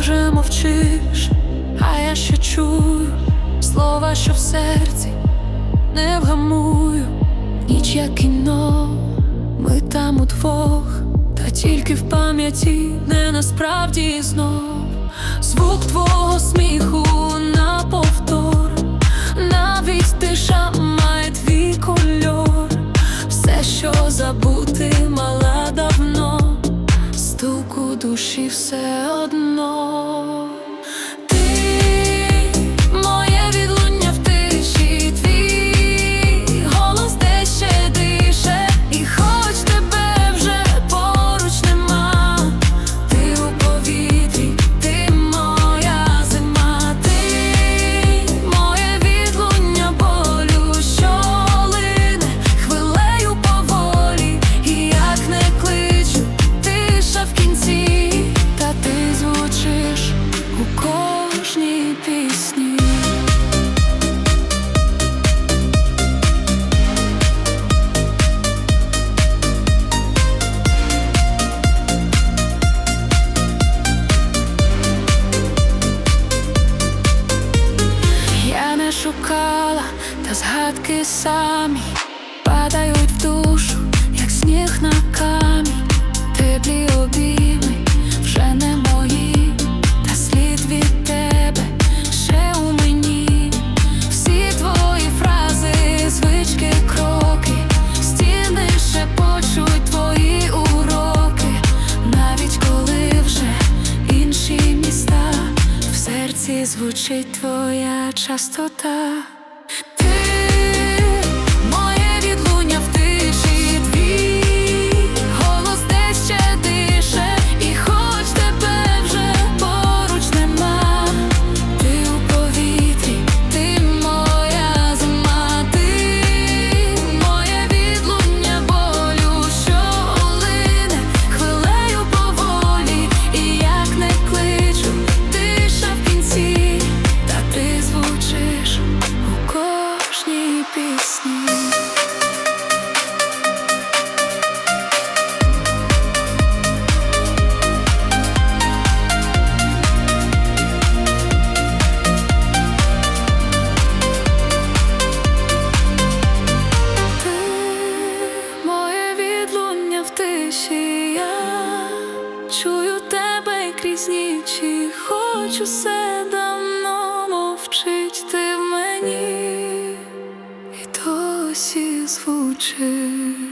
вже мовчиш, а я ще чую слова, що в серці не вгамую, ніч як кіно, ми там удвох, та тільки в пам'яті не насправді знов. Звук твого сміху на повтор, навіть тиша має твій кольор, все, що давно, стук у душі все одно. Та згадки самі падають в душу, як сніг на камінь, теплі обійми вже не мої, та слід від тебе ще у мені. Всі твої фрази, звички, кроки, стіни ще почуть твої уроки, навіть коли вже інші міста, в серці звучить твоя частота. Ти моє відлуння в тиші, я чую тебе крізь ніч, і хоч усе давно мовчить ти в мені, досі звучиш.